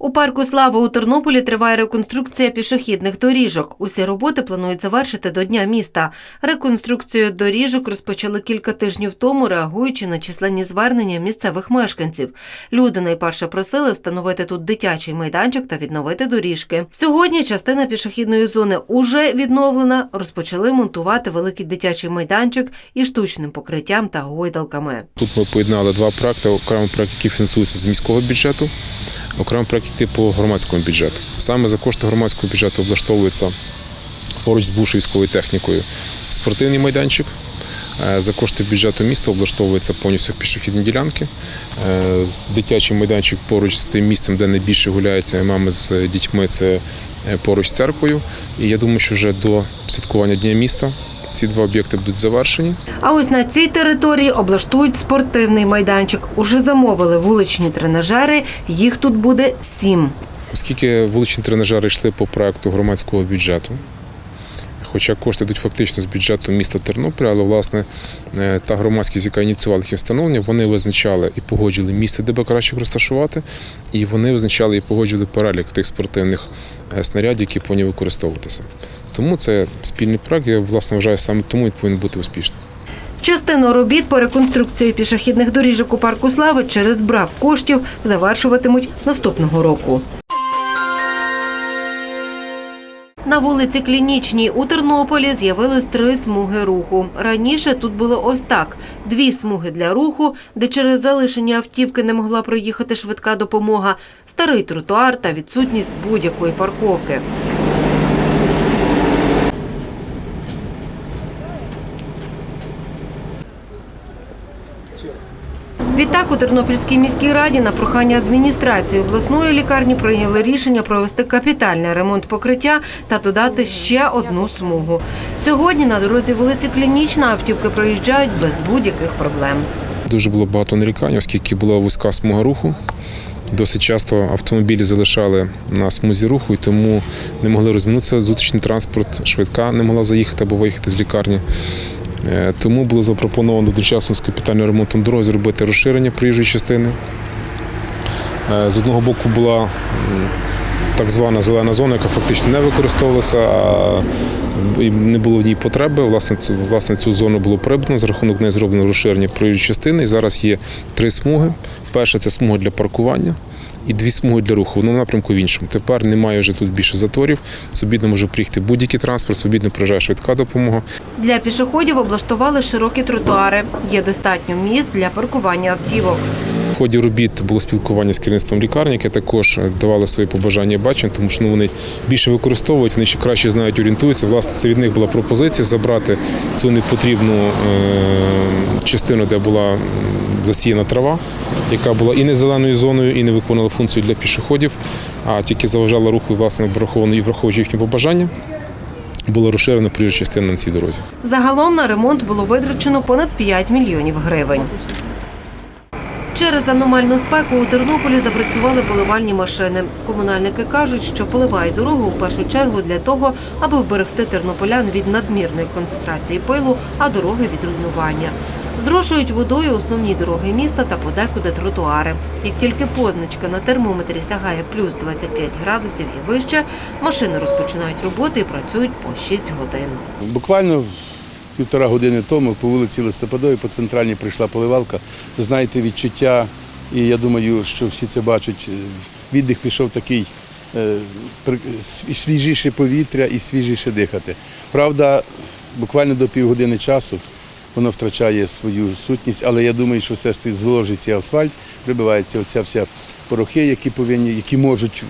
У парку Слава у Тернополі триває реконструкція пішохідних доріжок. Усі роботи планують завершити до Дня міста. Реконструкцію доріжок розпочали кілька тижнів тому, реагуючи на численні звернення місцевих мешканців. Люди найперше просили встановити тут дитячий майданчик та відновити доріжки. Сьогодні частина пішохідної зони уже відновлена. Розпочали монтувати великий дитячий майданчик із штучним покриттям та гойдалками. Тут ми поєднали два проекти: окремий проект, який фінансується з міського бюджету, окремий проект який по громадському бюджету. Саме за кошти громадського бюджету облаштовується поруч з бувшою військовою технікою спортивний майданчик. Е, За кошти бюджету міста облаштовується повністю пішохідні ділянки. Е, Дитячий майданчик поруч з тим місцем, де найбільше гуляють мами з дітьми, це е, поруч з церквою. І я думаю, що вже до святкування Дня міста ці два об'єкти будуть завершені. А ось на цій території облаштують спортивний майданчик. Уже замовили вуличні тренажери. Їх тут буде сім. Оскільки вуличні тренажери йшли по проекту громадського бюджету, хоча кошти йдуть фактично з бюджету міста Тернополя, але власне е, та громадськість, яка ініціювала їх встановлення, вони визначали і погоджували місце, де би краще їх розташувати, і вони визначали і погоджували перелік тих спортивних е, снарядів, які повинні використовуватися. Тому це спільний проект. Я власне вважаю саме тому він повинен бути успішним. Частину робіт по реконструкції пішохідних доріжок у парку Слави через брак коштів завершуватимуть наступного року. На вулиці Клінічній у Тернополі з'явилось три смуги руху. Раніше тут було ось так: дві смуги для руху, де через залишення автівки не могла проїхати швидка допомога, старий тротуар та відсутність будь-якої парковки. Відтак у Тернопільській міській раді на прохання адміністрації обласної лікарні прийняли рішення провести капітальний ремонт покриття та додати ще одну смугу. Сьогодні на дорозі вулиці Клінічна автівки проїжджають без будь-яких проблем. Дуже було багато нарікань, оскільки була вузька смуга руху. Досить часто автомобілі залишали на смузі руху і тому не могли розминутися. Зустрічний транспорт, швидка не могла заїхати або виїхати з лікарні. Е, Тому було запропоновано дочасно з капітальним ремонтом дороги зробити розширення проїжджої частини. Е, З одного боку була так звана зелена зона, яка фактично не використовувалася, а не було в ній потреби. Власне, власне, цю зону було прибрано, за рахунок неї зроблено розширення проїжджої частини. І зараз є три смуги. Перша це смуга для паркування. І дві смуги для руху, в в напрямку в іншому. Тепер немає вже тут більше заторів. Свобідно може приїхати будь-який транспорт, свобідно проїжджає швидка допомога. Для пішоходів облаштували широкі тротуари. Є достатньо місць для паркування автівок. Ході робіт було спілкування з керівництвом лікарні, яке також давали свої побажання бачення, тому що ну, вони більше використовують, вони ще краще знають, орієнтуються. Власне, це від них була пропозиція забрати цю непотрібну е, частину, де була засіяна трава, яка була і не зеленою зоною, і не виконувала функцію для пішоходів, а тільки заважала руху, власне, враховано і враховуючи їхні побажання. Було розширено проїжджа частина на цій дорозі. Загалом на ремонт було витрачено понад 5 мільйонів гривень. Через аномальну спеку у Тернополі запрацювали поливальні машини. Комунальники кажуть, що поливають дорогу в першу чергу для того, аби вберегти тернополян від надмірної концентрації пилу, а дороги від руйнування. Зрошують водою основні дороги міста та подекуди тротуари. Як тільки позначка на термометрі сягає плюс 25 градусів і вище, машини розпочинають роботи і працюють по 6 годин. Буквально півтора години тому по вулиці Листопадовій по центральній прийшла поливалка. Знаєте, відчуття, і я думаю, що всі це бачать. е, Віддих пішов такий е, свіжіше повітря і свіжіше дихати. Правда, буквально до півгодини часу воно втрачає свою сутність, але я думаю, що все ж таки зволожиться асфальт, прибивається оця вся порохи, які повинні, які можуть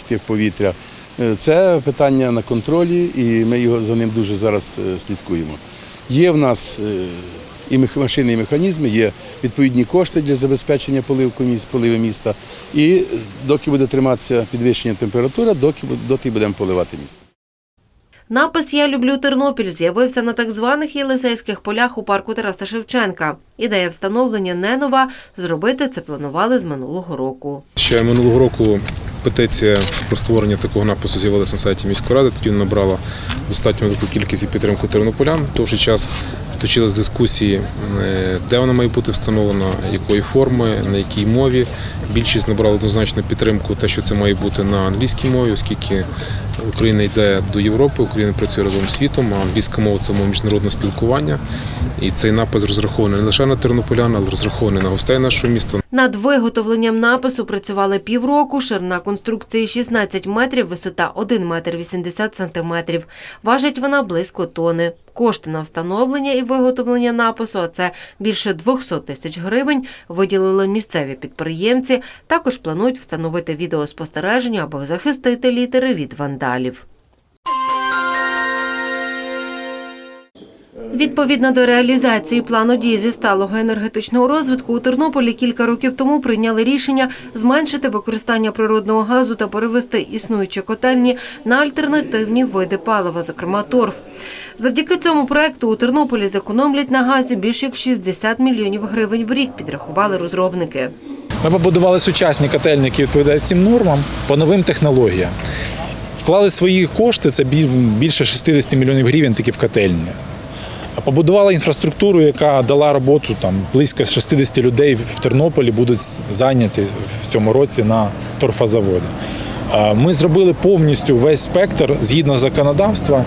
йти в повітря. Е, Це питання на контролі, і ми його за ним дуже зараз е, слідкуємо. Є в нас е, і машини, і механізми, є відповідні кошти для забезпечення поливку міст, поливи міста. І доки буде триматися підвищення температури, доки, доти будемо поливати місто. Напис Я люблю Тернопіль з'явився на так званих Єлисейських полях у парку Тараса Шевченка. Ідея встановлення не нова. Зробити це планували з минулого року. Ще минулого року Петиція про створення такого напису з'явилася на сайті міської ради. Тоді набрала достатньо велику кількість і підтримку тернополян. В той же час точились дискусії, е, де вона має бути встановлена, якої форми, на якій мові. Більшість набрала однозначно підтримку, те, що це має бути на англійській мові, оскільки Україна йде до Європи, Україна працює разом з світом, а англійська мова це мова міжнародне спілкування. І цей напис розрахований не лише на тернополян, але розрахований на гостей нашого міста. Над виготовленням напису працювали півроку. Ширина конструкції 16 метрів, висота 1 метр 80 сантиметрів. Важить вона близько тони. Кошти на встановлення і виготовлення напису, а це більше 200 тисяч гривень, виділили місцеві підприємці. Також планують встановити відеоспостереження, аби захистити літери від вандалів. Відповідно до реалізації плану дій зі сталого енергетичного розвитку у Тернополі кілька років тому прийняли рішення зменшити використання природного газу та перевести існуючі котельні на альтернативні види палива, зокрема торф. Завдяки цьому проекту у Тернополі зекономлять на газі більше як 60 мільйонів гривень в рік, підрахували розробники. Ми побудували сучасні котельні, які відповідають всім нормам по новим технологіям. Вклали свої кошти, це біль- більше 60 мільйонів гривень тільки в котельні. Побудували інфраструктуру, яка дала роботу там близько 60 людей в Тернополі будуть зайняті в цьому році на торфозаводі. Ми зробили повністю весь спектр згідно законодавства,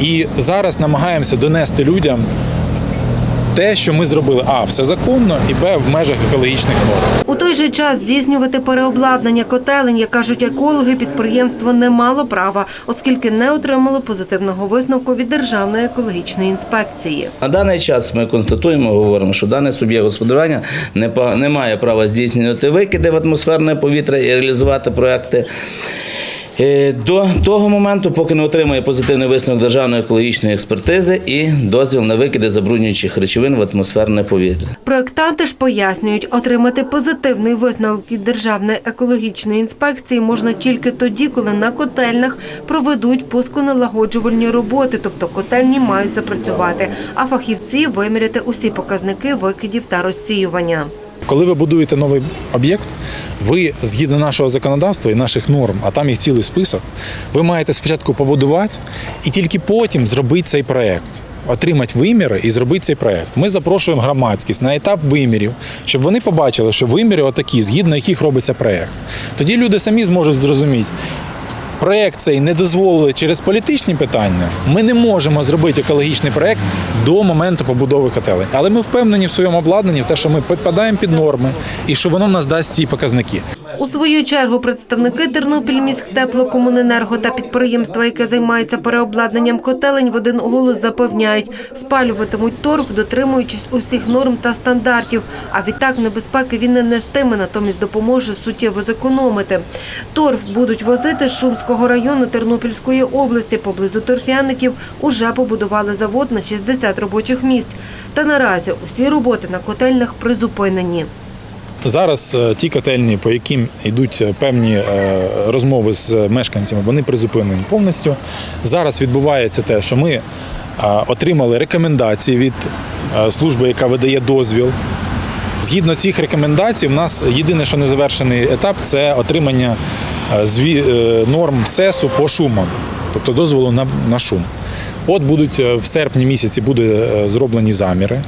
і зараз намагаємося донести людям те, що ми зробили а все законно, і б в межах екологічних норм. У той же час здійснювати переобладнання котелень, як кажуть екологи, підприємство не мало права, оскільки не отримало позитивного висновку від Державної екологічної інспекції. На даний час ми констатуємо, говоримо, що даний суб'єкт господарювання не, має права здійснювати викиди в атмосферне повітря і реалізувати проекти. Е, До того моменту, поки не отримає позитивний висновок державної екологічної експертизи і дозвіл на викиди забруднюючих речовин в атмосферне повітря. Проектанти ж пояснюють, отримати позитивний висновок від Державної екологічної інспекції можна тільки тоді, коли на котельнях проведуть пусконалагоджувальні роботи, тобто котельні мають запрацювати, а фахівці виміряти усі показники викидів та розсіювання. Коли ви будуєте новий об'єкт, ви згідно нашого законодавства і наших норм, а там їх цілий список, ви маєте спочатку побудувати і тільки потім зробити цей проєкт. Отримати виміри і зробити цей проєкт. Ми запрошуємо громадськість на етап вимірів, щоб вони побачили, що виміри отакі, згідно яких робиться проєкт. Тоді люди самі зможуть зрозуміти, проєкт цей не дозволили через політичні питання. Ми не можемо зробити екологічний проект до моменту побудови котелень. Але ми впевнені в своєму обладнанні в те, що ми підпадаємо під норми і що воно нас дасть ці показники. У свою чергу представники Тернопільміськтеплокомуненерго та підприємства, яке займається переобладнанням котелень, в один голос запевняють, спалюватимуть торф, дотримуючись усіх норм та стандартів. А відтак небезпеки він не нестиме, натомість допоможе суттєво зекономити. Торф будуть возити з Шумського району Тернопільської області. Поблизу торфяників уже побудували завод на 60 робочих місць. Та наразі усі роботи на котельнях призупинені. Зараз е, ті котельні, по яким йдуть е, певні е, розмови з мешканцями, вони призупинені повністю. Зараз відбувається те, що ми отримали рекомендації від служби, яка видає дозвіл. Згідно цих рекомендацій, в нас єдине, що не завершений етап, це отримання норм СЕСу по шумам, тобто дозволу на шум. От будуть е, в серпні місяці буде е, зроблені заміри.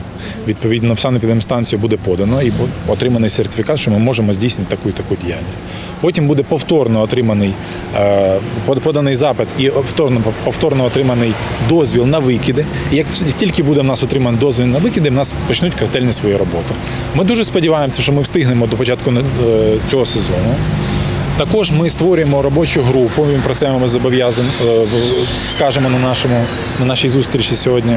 Відповідно, в санепідемстанцію буде подано і отриманий сертифікат, що ми можемо здійснити таку і таку діяльність. Потім буде повторно отриманий е, поданий запит і повторно, повторно отриманий дозвіл на викиди. І як тільки буде в нас отриманий дозвіл на викиди, в нас почнуть котельні свою роботу. Ми дуже сподіваємося, що ми встигнемо до початку цього сезону. Також ми створюємо робочу групу. Він про це ми зобов'язані е, скажемо на нашому на нашій зустрічі сьогодні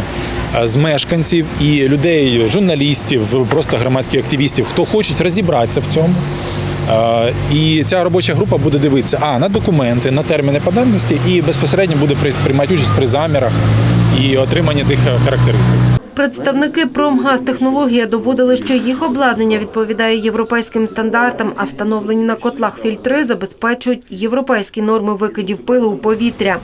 е, з мешканців і людей, журналістів, просто громадських активістів, хто хочуть розібратися в цьому. Е, І ця робоча група буде дивитися а на документи, на терміни податності і безпосередньо буде приймати участь при замірах і отриманні тих характеристик. Представники Промгазтехнологія доводили, що їх обладнання відповідає європейським стандартам, а встановлені на котлах фільтри забезпечують європейські норми викидів пилу у повітря.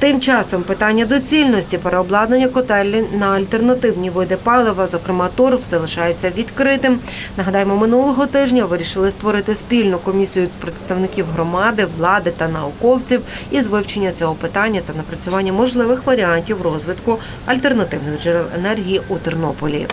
Тим часом питання доцільності переобладнання котельні на альтернативні види палива, зокрема торф, залишається відкритим. Нагадаємо, минулого тижня вирішили створити спільну комісію з представників громади, влади та науковців із вивчення цього питання та напрацювання можливих варіантів розвитку альтернативних джерел енергії у Тернополі.